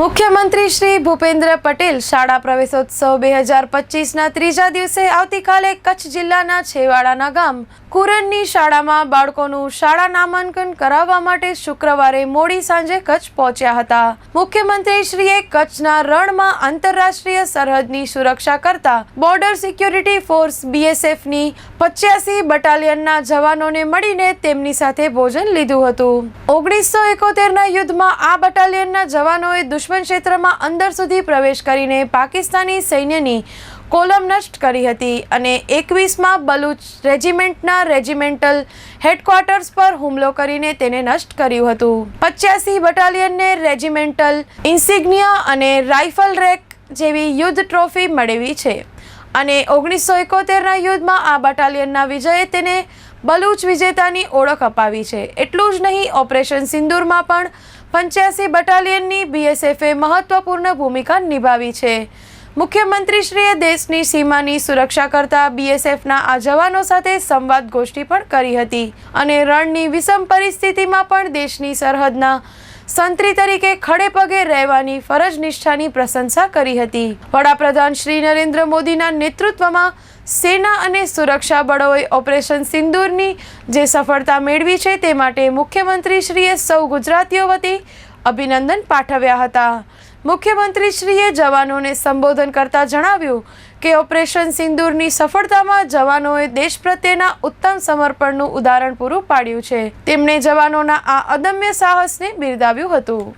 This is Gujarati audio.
મુખ્યમંત્રી શ્રી ભૂપેન્દ્ર પટેલ શાળા પ્રવેશોત્સવ બે હજાર પચીસના ત્રીજા દિવસે આવતીકાલે કચ્છ જિલ્લાના છેવાડાના ગામ કુરનની શાળામાં બાળકોનું શાળા નામાંકન કરાવવા માટે શુક્રવારે મોડી સાંજે કચ્છ પહોંચ્યા હતા. મુખ્યમંત્રીશ્રીએ કચ્છના રણમાં આંતરરાષ્ટ્રીય સરહદની સુરક્ષા કરતા બોર્ડર સિક્યોરિટી ફોર્સ બીએસએફની પચ્યાસી બટાલિયનના જવાનોને મળીને તેમની સાથે ભોજન લીધું હતું. ઓગણીસો એકોતેરના યુદ્ધમાં આ બટાલિયનના જવાનોએ દુશ્મન ક્ષેત્રમાં અંદર સુધી પ્રવેશ કરીને પાકિસ્તાની સૈન્યની કોલમ નષ્ટ કરી હતી અને એકવીસમાં બલુચ રેજિમેન્ટના રેજિમેન્ટલ હેડક્વાર્ટર્સ પર હુમલો કરીને તેને નષ્ટ કર્યું હતું. પચ્યાસી બટાલિયનને રેજિમેન્ટલ ઇન્સિગ્નિયા અને રાઇફલ રેક જેવી યુદ્ધ ટ્રોફી મેળવી છે અને ઓગણીસો એકોતેરના યુદ્ધમાં આ બટાલિયનના વિજયે તેને બલુચ વિજેતાની ઓળખ અપાવી છે. એટલું જ નહીં, ઓપરેશન સિંદૂરમાં પણ પંચ્યાસી બટાલિયનની બીએસએફે મહત્વપૂર્ણ ભૂમિકા નિભાવી છે. મુખ્યમંત્રીશ્રીએ દેશની સીમાની સુરક્ષા કરતા બીએસએફના આ જવાનો સાથે સંવાદ ગોષ્ઠી પણ કરી હતી અને રણની વિષમ પરિસ્થિતિમાં પણ દેશની સરહદના સંત્રી તરીકે ખડે પગે રહેવાની ફરજ નિષ્ઠાની પ્રશંસા કરી હતી. વડાપ્રધાન શ્રી નરેન્દ્ર મોદીના નેતૃત્વમાં સેના અને સુરક્ષા બળોએ ઓપરેશન સિંદૂરની જે સફળતા મેળવી છે તે માટે મુખ્યમંત્રીશ્રીએ સૌ ગુજરાતીઓ વતી અભિનંદન પાઠવ્યા હતા. મુખ્યમંત્રીશ્રીએ જવાનોને સંબોધન કરતા જણાવ્યું કે ઓપરેશન સિંદૂરની સફળતામાં જવાનોએ દેશ પ્રત્યેના ઉત્તમ સમર્પણનું ઉદાહરણ પૂરું પાડ્યું છે. તેમણે જવાનોના આ અદમ્ય સાહસને બિરદાવ્યું હતું.